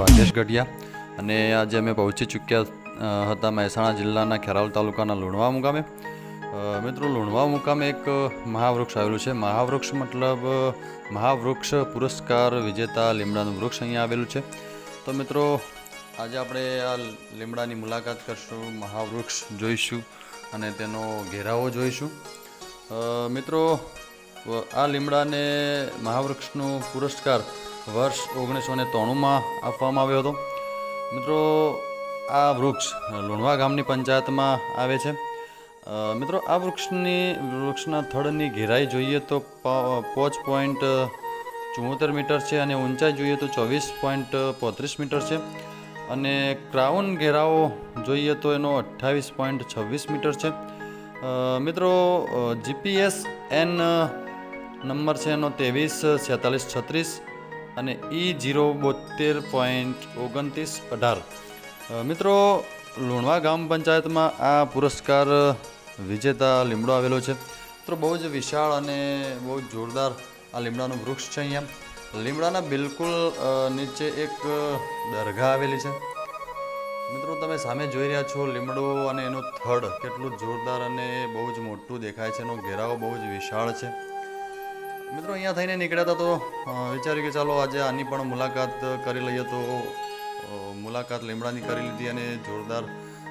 પરમ ગઢિયા. અને આજે અમે પહોંચી ચૂક્યા હતા મહેસાણા જિલ્લાના ખેરાલ તાલુકાના લુણવા મુકામે. મિત્રો, લુણવા મુકામે એક મહાવૃક્ષ આવેલું છે. મહાવૃક્ષ મતલબ મહાવૃક્ષ પુરસ્કાર વિજેતા લીમડાનું વૃક્ષ અહીંયા આવેલું છે. તો મિત્રો, આજે આપણે આ લીમડાની મુલાકાત કરશું, મહાવૃક્ષ જોઈશું અને તેનો ઘેરાવો જોઈશું. મિત્રો આ લીમડાને મહાવૃક્ષનો પુરસ્કાર વર્ષ ઓગણીસો ને ત્રાણુંમાં આપવામાં આવ્યો હતો. મિત્રો, આ વૃક્ષ લુણવા ગામની પંચાયતમાં આવે છે. મિત્રો, આ વૃક્ષની, વૃક્ષના થડની ઘેરાઈ જોઈએ તો પાંચ પોઈન્ટ ચુંમોતેર મીટર છે અને ઊંચાઈ જોઈએ તો ચોવીસ પોઈન્ટ પોત્રીસ મીટર છે. અને ક્રાઉન ઘેરાવો જોઈએ તો એનો અઠ્ઠાવીસ પોઈન્ટ છવ્વીસ મીટર છે. મિત્રો જીપીએસ એન નંબર છે એનો ત્રેવીસ, છેતાલીસ, છત્રીસ. અને ઈ જીરો બોતેર પોઈન્ટ ઓગણત્રીસ અઢાર. મિત્રો, લુણવા ગામ પંચાયતમાં આ પુરસ્કાર વિજેતા લીમડો આવેલો છે. મિત્રો, બહુ જ વિશાળ અને બહુ જ જોરદાર આ લીમડાનું વૃક્ષ છે અહીંયા. લીમડાના બિલકુલ નીચે એક દરગાહ આવેલી છે. મિત્રો, તમે સામે જોઈ રહ્યા છો લીમડો અને એનું થડ. કેટલું જોરદાર અને બહુ જ મોટું દેખાય છે એનો ઘેરાવો બહુ જ વિશાળ છે. મિત્રો, અહીંયા થઈને નીકળ્યા હતા તો વિચાર્યું કે ચાલો આજે આની પણ મુલાકાત કરી લઈએ તો મુલાકાત લીમડાની કરી લીધી અને જોરદાર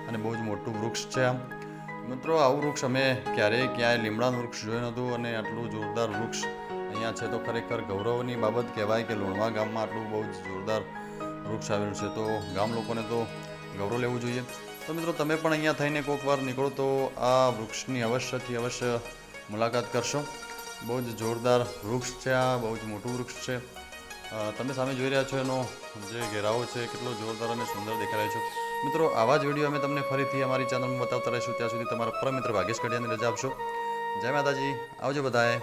અને બહુ જ મોટું વૃક્ષ છે આમ. મિત્રો, આવું વૃક્ષ અમે ક્યારેય ક્યાંય લીમડાનું વૃક્ષ જોયું નહોતું અને આટલું જોરદાર વૃક્ષ અહીંયા છે તો ખરેખર ગૌરવની બાબત કહેવાય કે લોણવા ગામમાં આટલું બહુ જ જોરદાર વૃક્ષ આવેલું છે તો ગામ લોકોને તો ગૌરવ લેવું જોઈએ. તો મિત્રો, તમે પણ અહીંયા થઈને કોઈક વાર નીકળો તો આ વૃક્ષની અવશ્યથી અવશ્ય મુલાકાત કરશો. બહુ જ જોરદાર વૃક્ષ છે આ, બહુ જ મોટું વૃક્ષ છે. તમે સામે જોઈ રહ્યા છો એનો જે ઘેરાવો છે, કેટલો જોરદાર અને સુંદર દેખાઈ રહ્યો છે. મિત્રો, આવા જ વીડિયો અમે તમને ફરીથી અમારી ચેનલમાં બતાવતા રહીશું. ત્યાં સુધી તમારા પરમ મિત્ર ભાગેશ કડિયાને રજા આપશો. જય માતાજી. આવજો બધાએ.